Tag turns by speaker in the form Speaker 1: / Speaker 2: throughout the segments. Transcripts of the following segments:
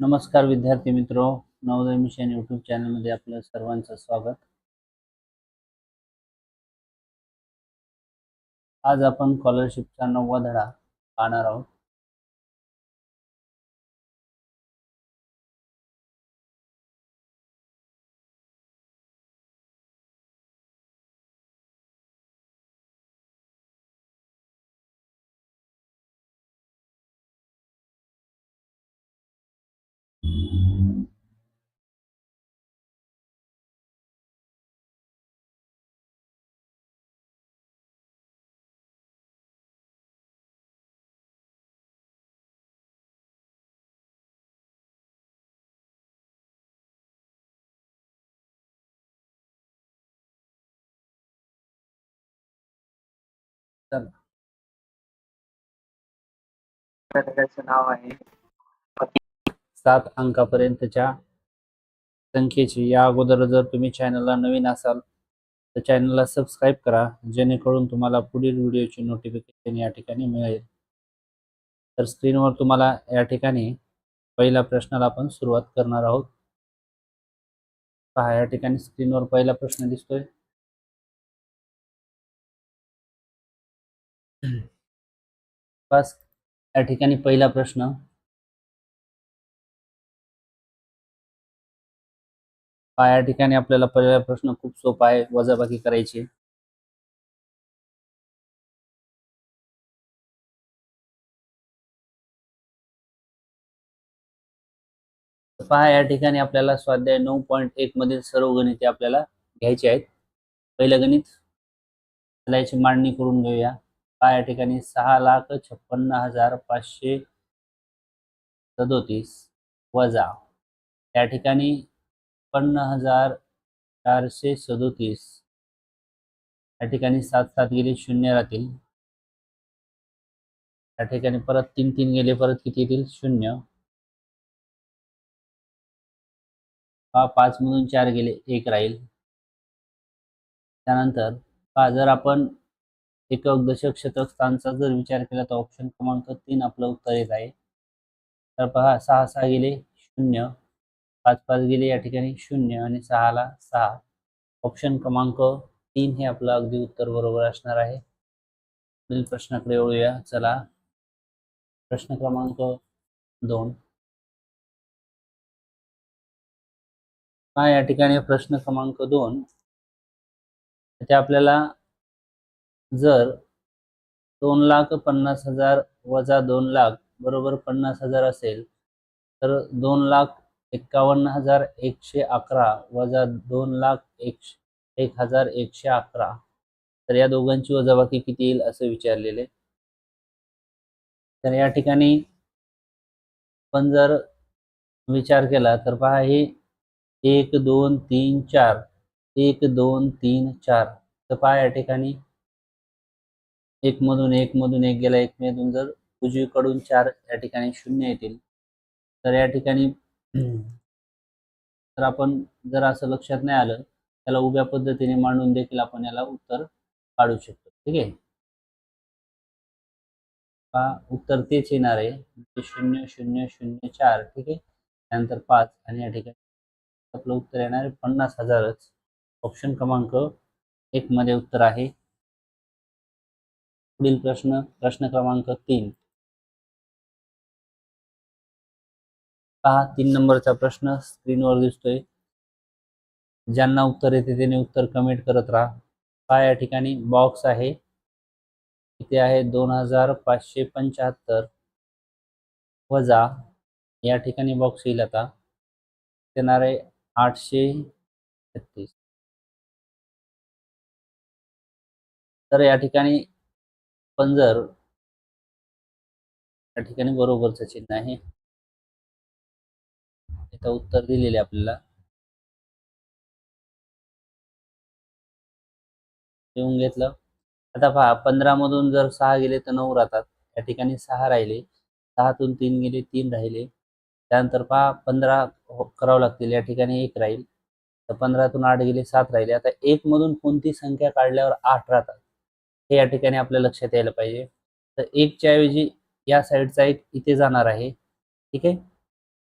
Speaker 1: नमस्कार विद्यार्थी मित्रो नवोदय मिशन यूट्यूब चॅनलमध्ये आपलं सर्वांचं स्वागत. आज आपण स्कॉलरशिपचा नववा धडा पाहणार आहोत.
Speaker 2: नाव आहे.
Speaker 1: सात अंकापर्यंतच्या संख्येची या अगोदर जर तुम्ही चॅनलला नवीन असाल तर चॅनलला सबस्क्राईब करा जेणेकरून तुम्हाला पुढील व्हिडिओची नोटिफिकेशन या ठिकाणी मिळेल. तर स्क्रीनवर तुम्हाला या ठिकाणी पहिल्या प्रश्नाला आपण सुरुवात करणार आहोत. पहा या ठिकाणी स्क्रीनवर पहिला प्रश्न दिसतोय. बस या ठिकाणी पहिला प्रश्न. या ठिकाणी आपल्याला पहिला प्रश्न खूप सोपा आहे वजाबाकी करायची पहा या ठिकाणी आपल्याला स्वाध्याय नऊ पॉईंट एक मधील सर्व गणिते आपल्याला घ्यायची आहेत. पहिलं गणित त्याला याची मांडणी करून घेऊया. पहा या ठिकाणी सहा लाख छप्पन्न हजार पाचशे सदोतीस वजा. या ठिकाणी छप्पन्न हजार चारशे सदोतीस. या ठिकाणी सात सात गेले शून्य राहतील. या ठिकाणी परत तीन तीन गेले परत किती येतील? शून्य. पहा पाच मधून चार गेले एक राहील. त्यानंतर पहा जर आपण एकक दशक शतक स्थानचा जर विचार केला तर ऑप्शन क्रमांक तीन आपलं उत्तर येत आहे. तर पहा सहा सहा गेले शून्य. पाच पाच गेले या ठिकाणी. शून्य आणि सहाला सहा. ऑप्शन क्रमांक तीन हे आपलं अगदी उत्तर बरोबर असणार आहे. पुढील प्रश्नाकडे वळूया. चला. प्रश्न क्रमांक दोन. हा या ठिकाणी प्रश्न क्रमांक दोन. ते आपल्याला जर दोन लाख पन्नास हजार वजा दोन लाख बरोबर पन्नास हजार असेल तर दोन लाख एक्कावन्न हजार एकशे अकरा वजा दोन लाख एकशे एक हजार एकशे अकरा. तर या दोघांची वजाबाकी किती येईल असं विचारलेले. तर या ठिकाणी पण जर विचार केला तर पहा हे एक दोन तीन चार एक दोन तीन चार. तर पहा या ठिकाणी एक मधून एक मधून एक गेला एक मधून जर उजवीकडून चार या ठिकाणी शून्य येतील. तर या ठिकाणी तर आपण जर असं लक्षात नाही आलं त्याला उभ्या पद्धतीने मांडून देखील आपण याला उत्तर काढू शकतो. ठीक आहे? पहा उत्तर तेच येणार आहे. शून्य शून्य शून्य चार. ठीक आहे? त्यानंतर पाच आणि या ठिकाणी आपलं उत्तर येणार आहे पन्नास हजारच. ऑप्शन क्रमांक एक मध्ये उत्तर आहे. पुढील प्रश्न प्रश्न क्रमांक तीन. पहा तीन नंबरचा प्रश्न स्क्रीनवर दिसतोय. ज्यांना उत्तर येते त्याने उत्तर कमेंट करत राहा. पहा या ठिकाणी बॉक्स आहे. इथे आहे दोन हजार पाचशे पंच्याहत्तर. वजा या ठिकाणी बॉक्स येईल आता. येणार आहे आठशे छत्तीस. तर या ठिकाणी पण जर या ठिकाणी बरोबरचं चिन्ह आहे. इथं उत्तर दिलेले आपल्याला. येऊन घेतलं. आता पहा पंधरा मधून जर सहा गेले तर नऊ राहतात. या ठिकाणी सहा राहिले. सहातून तीन गेले तीन राहिले. त्यानंतर पहा पंधरा हो, करावं लागतील. या ठिकाणी एक राहील. तर पंधरातून आठ गेले सात राहिले. आता एक मधून कोणती संख्या काढल्यावर आठ राहतात? हे या ठिकाणी आपल्या लक्षात यायला पाहिजे. तर एकच्या ऐवजी या साईडचा एक इथे जाणार आहे. ठीक आहे?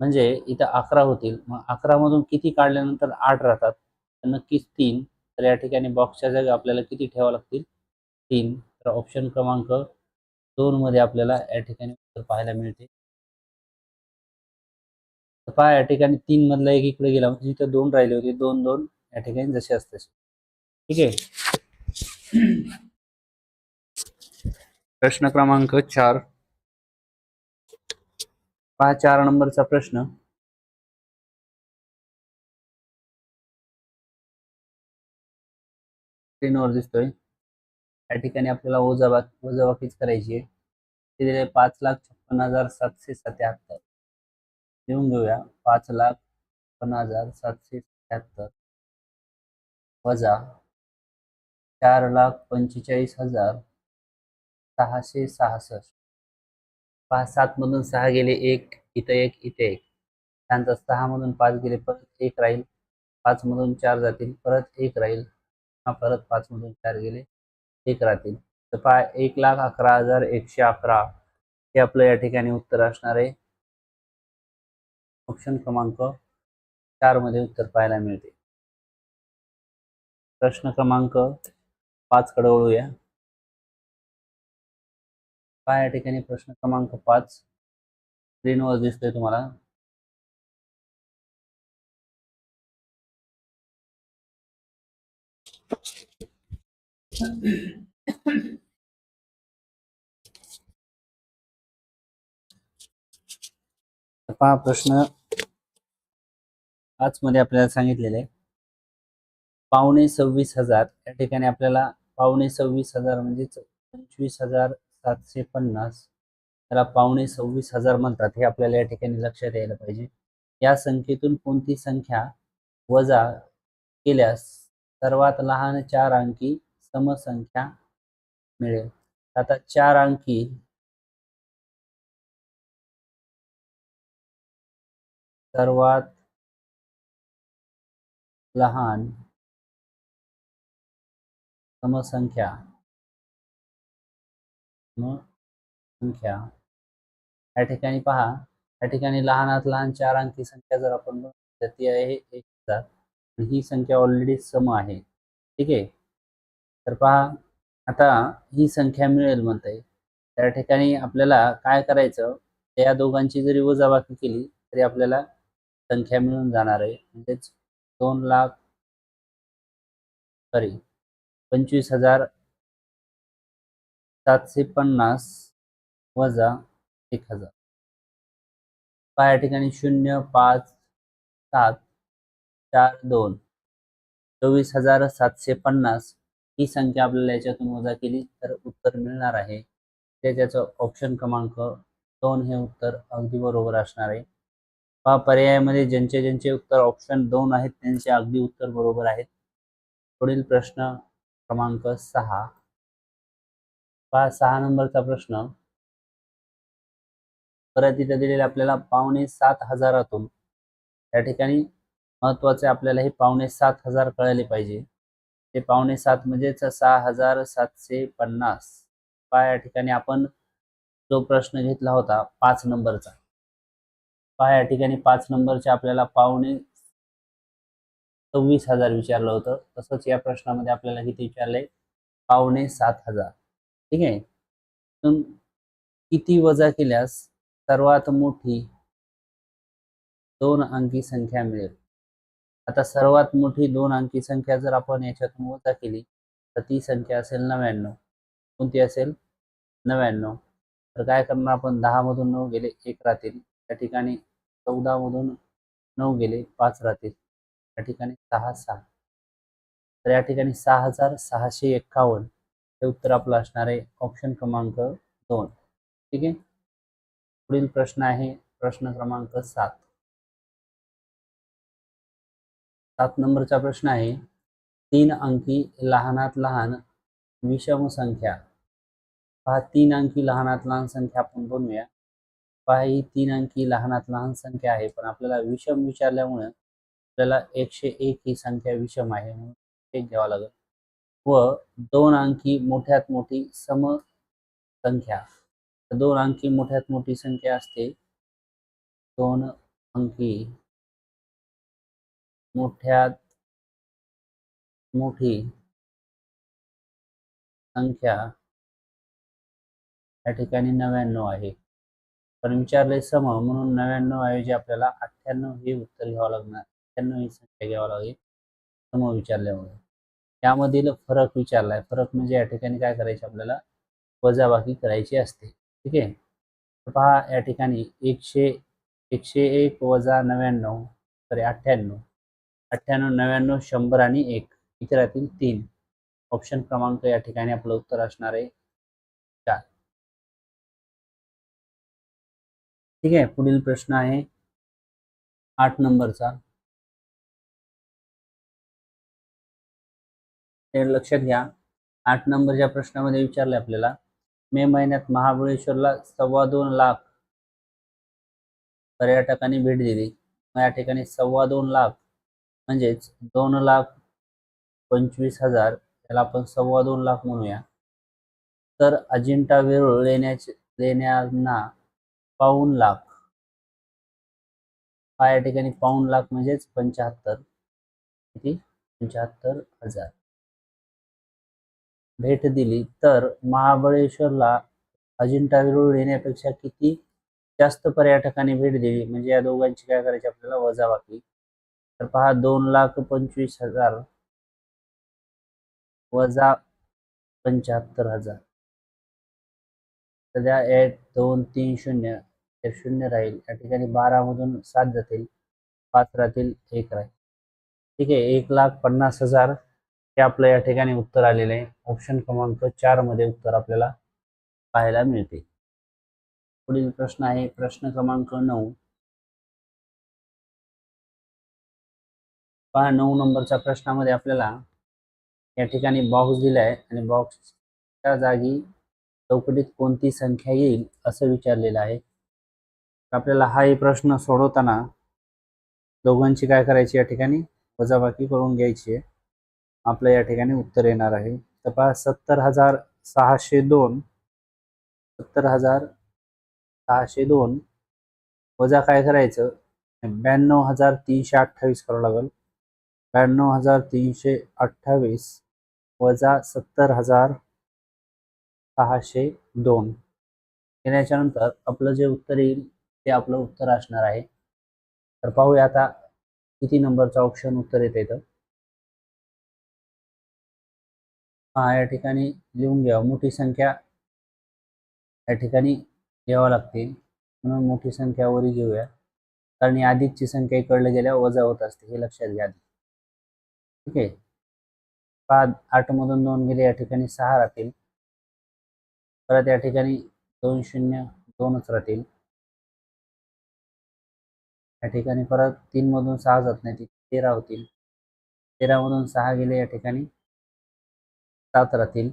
Speaker 1: म्हणजे इथं अकरा होतील. मग अकरा मधून किती काढल्यानंतर आठ राहतात? तर नक्कीच तीन. तर या ठिकाणी बॉक्सच्या जागी आपल्याला किती ठेवावं लागतील? तीन. तर ऑप्शन क्रमांक दोन मध्ये आपल्याला या ठिकाणी उत्तर पाहायला मिळते. तर पहा या ठिकाणी तीन मधला एक इकडे गेला. म्हणजे इथं दोन राहिले होते. दोन दोन या ठिकाणी जसे असते ठीक आहे? प्रश्न क्रमांक चार. पहा चार नंबरचा प्रश्न. स्क्रीनवर दिसतोय. या ठिकाणी आपल्याला वजाबा वजाबाकीच करायची आहे. ते दिले पाच लाख छप्पन हजार सातशे सत्याहत्तर. लिहून घेऊया. पाच लाख छप्पन हजार सातशे सत्याहत्तर. वजा चार लाख पंचेचाळीस हजार सहाशे सहासष्ट. पाच सात मधून सहा गेले एक इथं एक इथे एक. त्यांचा सहा मधून पाच गेले परत एक राहील. पाच मधून चार जातील परत एक राहील. हा परत पाच मधून चार गेले एक राहतील. तर पहा एक लाख अकरा हजार एकशे अकरा. हे आपलं या ठिकाणी उत्तर असणार आहे. ऑप्शन क्रमांक चारमध्ये उत्तर पाहायला मिळते. प्रश्न क्रमांक पाच कडे वळूया. पहा या ठिकाणी प्रश्न क्रमांक पाच? स्क्रीनवर दिसतोय तुम्हाला. पहा प्रश्न पाच मध्ये आपल्याला सांगितलेले. पावणे सव्वीस हजार या ठिकाणी आपल्याला पावणे सव्वीस हजार म्हणजे पंचवीस हजार सातशे पन्नास. त्याला पावणे सव्वीस हजार म्हणतात हे आपल्याला या ठिकाणी लक्षात यायला पाहिजे. या संख्येतून कोणती संख्या वजा केल्यास सर्वात लहान चार अंकी समसंख्या मिळेल? आता चार अंकी सर्वात लहान समसंख्या संख्या. या ठिकाणी पहा. या ठिकाणी लहानात लहान चार अंकी संख्या जर आपण ती आहे एक हजार. ही संख्या ऑलरेडी सम आहे. ठीक आहे? तर पहा. आता ही संख्या मिळेल म्हणते त्या ठिकाणी आपल्याला काय करायचं? या दोघांची जरी वजाबाकी केली तरी आपल्याला संख्या मिळून जाणार आहे. म्हणजेच दोन लाख सॉरी पंचवीस हजार सातशे पन्नास वजा एक हजार. पहा या ठिकाणी शून्य पाच सात चार दोन. चोवीस हजार सातशे पन्नास ही संख्या आपल्याला याच्यातून वजा केली तर उत्तर मिळणार आहे. ते त्याचं ऑप्शन क्रमांक दोन हे उत्तर अगदी बरोबर असणार आहे. पहा पर्यायामध्ये ज्यांचे ज्यांचे उत्तर ऑप्शन दोन आहेत त्यांचे अगदी उत्तर बरोबर आहेत. पुढील प्रश्न क्रमांक सहा. पाच सहा नंबरचा प्रश्न. परत इथे दिलेले आपल्याला पावणे सात हजारातून. त्या ठिकाणी महत्त्वाचे आपल्याला हे पावणे सात हजार कळले पाहिजे. ते पावणे सात म्हणजेच सहा हजार सातशे पन्नास. पहा या ठिकाणी आपण जो प्रश्न घेतला होता पाच नंबरचा. पहा या ठिकाणी पाच नंबरचे आपल्याला पावणे सव्वीस हजार विचारलं होतं. तसंच या प्रश्नामध्ये आपल्याला किती विचारलंय पावणे सात हजार. ठीक आहे? पण किती वजा केल्यास सर्वात मोठी दोन अंकी संख्या मिळेल. आता सर्वात मोठी दोन अंकी संख्या जर आपण याच्यातून वजा केली तर ती संख्या असेल नव्याण्णव. कोणती असेल? नव्याण्णव. तर काय करणार आपण? दहा मधून नऊ गेले एक राहतील. त्या ठिकाणी चौदा मधून नऊ गेले पाच राहतील. या ठिकाणी सहा सहा. तर या ठिकाणी सहा हजार सहाशे एक्कावन्न. हे उत्तर आपलं असणार आहे ऑप्शन क्रमांक दोन. ठीक आहे? पुढील प्रश्न आहे प्रश्न क्रमांक सात. सात नंबरचा प्रश्न आहे तीन अंकी लहानात लहान विषम संख्या. पहा तीन अंकी लहानात लहान संख्या आपण बनवूया. पहा ही तीन अंकी लहानात लहान संख्या आहे पण आपल्याला विषम विचारल्यामुळे आपल्याला एकशे एक ही संख्या विषम आहे म्हणून एक घ्यावा लागेल. व दोन अंकी मोठ्यात मोठी सम संख्या दोन अंकी मोठ्यात मोठी संख्या असते. दोन अंकी मोठ्यात मोठी संख्या या ठिकाणी नव्याण्णव आहे. पण विचारले सम म्हणून नव्याण्णव ऐवजी आपल्याला अठ्ठ्याण्णव हे उत्तर घ्यावं लागणार. अठ्ठ्याण्णव ही संख्या घ्यावं लागेल. सम विचारल्यामुळे. यामधील फरक विचारलाय. फरक म्हणजे या ठिकाणी काय करायचे आपल्याला? वजाबाकी करायची असते. ठीक आहे? तर पहा या ठिकाणी एकशे एकशे एक वजा नव्याण्णव सॉरी अठ्ठ्याण्णव. अठ्ठ्याण्णव नव्याण्णव शंभर आणि एक. इथे राहतील तीन. ऑप्शन क्रमांक या ठिकाणी आपलं उत्तर असणार आहे. चार. ठीक आहे? पुढील प्रश्न आहे आठ नंबरचा. ते लक्षात घ्या. आठ नंबरच्या प्रश्नामध्ये विचारले आपल्याला मे महिन्यात महाबळेश्वरला सव्वा दोन लाख पर्यटकांनी भेट दिली. मग या ठिकाणी सव्वा दोन लाख म्हणजेच दोन लाख पंचवीस हजार याला आपण सव्वा दोन लाख म्हणूया. तर अजिंठा वेरूळ लेण्याचे लेण्यांना पाऊण लाख. हा या ठिकाणी पाऊण लाख म्हणजेच पंच्याहत्तर किती? पंच्याहत्तर हजार. भेट दिली तर महाबळेश्वरला अजिंठा वेरूळ येण्यापेक्षा किती जास्त पर्यटकांनी भेट दिली? म्हणजे या दोघांची काय करायची आपल्याला वजाबाकी? तर पहा दोन लाख पंचवीस हजार वजा पंच्याहत्तर हजार. सध्या एक दोन तीन शून्य तर शून्य राहील. या ठिकाणी बारा मधून सात जातील पाच राहतील एक राहील. ठीक आहे एक लाख पन्नास हजार हे आपलं या ठिकाणी उत्तर आलेलं आहे. ऑप्शन क्रमांक चारमध्ये उत्तर आपल्याला पाहायला मिळते. पुढील प्रश्न आहे प्रश्न क्रमांक नऊ. पहा नऊ नंबरच्या प्रश्नामध्ये आपल्याला या ठिकाणी बॉक्स दिला आहे आणि बॉक्सच्या जागी चौकटीत कोणती संख्या येईल असं विचारलेलं आहे. आपल्याला हाही प्रश्न सोडवताना दोघांची काय करायची या ठिकाणी? वजाबाकी करून घ्यायची आहे. आपलं या ठिकाणी उत्तर येणार आहे. तर पहा सत्तर हजार सहाशे दोन सत्तर हजार सहाशे दोन वजा काय करायचं? ब्याण्णव हजार तीनशे अठ्ठावीस करावं लागेल. ब्याण्णव हजार तीनशे अठ्ठावीस वजा सत्तर हजार सहाशे दोन. केल्याच्यानंतर आपलं जे उत्तर येईल ते आपलं उत्तर असणार आहे. तर पाहूया आता किती नंबरचं ऑप्शन उत्तर येतं हा या ठिकाणी लिहून घ्या मोठी संख्या या ठिकाणी घ्यावं लागते. म्हणून मोठी संख्या वरी घेऊया. कारण ही अधिकची संख्या इकडल्या गेल्या वजा होत असते हे लक्षात घ्या ठीक आहे? पाच आठ मधून दोन गेले या ठिकाणी सहा राहतील. परत या ठिकाणी दोन शून्य दोनच राहतील. या ठिकाणी परत तीन मधून सहा जात नाही तेरा होतील. तेरा मधून सहा गेले या ठिकाणी सात राहतील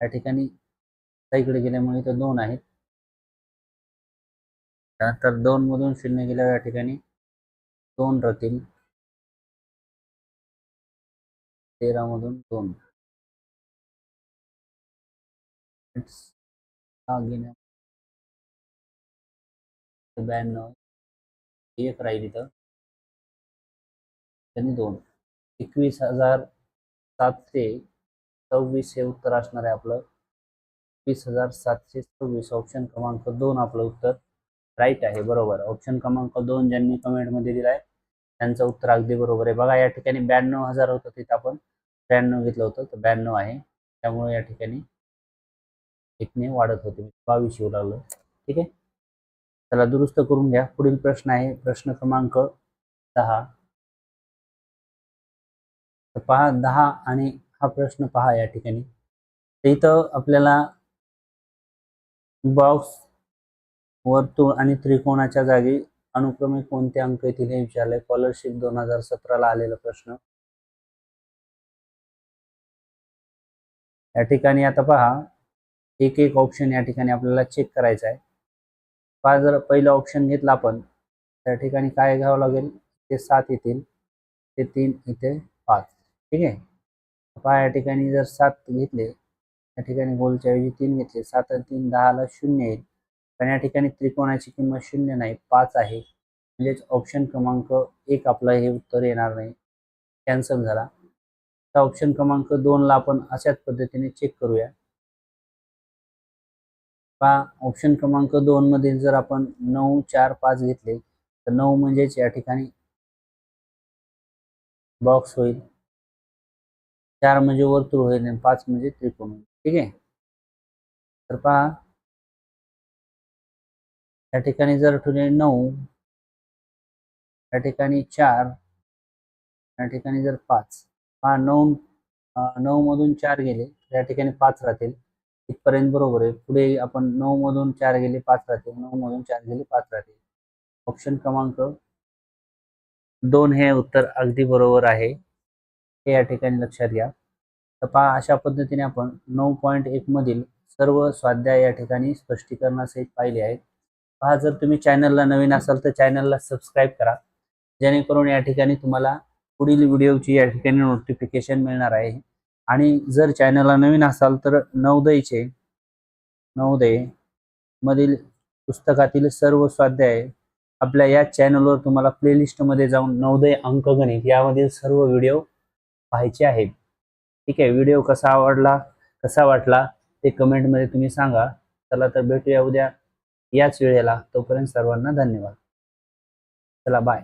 Speaker 1: या ठिकाणी इकडे गेल्यामुळे इथं दोन आहेत. त्यानंतर दोन मधून शून्य गेल्यावर या ठिकाणी दोन राहतील तेरा मधून दोन. ब्याण्णव. एक राहील इथं. त्यांनी दोन. एकवीस हजार सातशे सव्वीस हे उत्तर असणार आहे आपलं. वीस हजार सातशे सव्वीस. ऑप्शन क्रमांक दोन आपलं उत्तर राईट आहे बरोबर. ऑप्शन क्रमांक दोन ज्यांनी कमेंटमध्ये दिलाय त्यांचं उत्तर अगदी बरोबर आहे. बघा या ठिकाणी ब्याण्णव हजार होतं तिथं आपण. त्र्याण्णव घेतलं होतं तर ब्याण्णव आहे. त्यामुळे या ठिकाणी एकने वाढत होते. बावीस येऊ लागलं. ठीक आहे? त्याला दुरुस्त करून घ्या. पुढील प्रश्न आहे. प्रश्न क्रमांक दहा. तर पहा दहा आणि हा प्रश्न पहा या ठिकाणी. तर इथं आपल्याला बॉक्स वर्तुळ आणि त्रिकोणाच्या जागी अनुक्रमे कोणते अंक येतील हे विचारलंय. स्कॉलरशिप दोन हजार सतराला आलेला प्रश्न. या ठिकाणी आता पहा एक एक ऑप्शन या ठिकाणी आपल्याला चेक करायचा आहे पहा जर पहिलं ऑप्शन घेतलं आपण त्या ठिकाणी काय घ्यावं लागेल? ते सात येतील. ते तीन इथे पाच. ठीक आहे? पहा या ठिकाणी जर सात घेतले या ठिकाणी गोलच्या ऐवजी तीन घेतले सात आणि तीन दहाला शून्य येईल. पण या ठिकाणी त्रिकोणाची किंमत शून्य नाही पाच आहे. म्हणजेच ऑप्शन क्रमांक एक आपला हे उत्तर येणार नाही. कॅन्सल झाला. तर ऑप्शन क्रमांक दोनला आपण अशाच पद्धतीने चेक करूया. पहा ऑप्शन क्रमांक दोनमध्ये जर आपण नऊ चार पाच घेतले तर नऊ म्हणजेच या ठिकाणी बॉक्स होईल. चार म्हणजे वर्तुळ होईल आणि पाच म्हणजे त्रिकोण होईल. ठीक आहे? तर पहा. या ठिकाणी जर ठेवले नऊ या ठिकाणी चार या ठिकाणी जर पाच. पहा नऊ नऊ मधून चार गेले तर या ठिकाणी पाच राहतील. इथपर्यंत बरोबर आहे. पुढे आपण नऊ मधून चार गेले पाच राहतील. नऊ मधून चार गेले पाच राहतील. ऑप्शन क्रमांक दोन हे उत्तर अगदी बरोबर आहे. हे या ठिकाणी लक्षात घ्या. तर पहा अशा पद्धतीने आपण नऊ पॉईंट एक मधील सर्व स्वाध्याय या ठिकाणी स्पष्टीकरणासहित पाहिले आहेत. पहा जर तुम्ही चॅनलला नवीन असाल तर चॅनलला सबस्क्राईब करा. जेणेकरून या ठिकाणी तुम्हाला पुढील व्हिडिओची या ठिकाणी नोटिफिकेशन मिळणार आहे. आणि जर चॅनलला नवीन असाल तर नवोदयचे नवोदय मधील पुस्तकातील सर्व स्वाध्याय आपल्या या चॅनलवर तुम्हाला प्लेलिस्टमध्ये जाऊन नवोदय अंकगणित यामधील सर्व व्हिडिओ पाहायचे आहेत. ठीक आहे व्हिडिओ कसा आवडला कसा वाटला ते कमेंटमध्ये तुम्ही सांगा. चला तर भेटूया उद्या याच वेळेला. तोपर्यंत सर्वांना धन्यवाद. चला बाय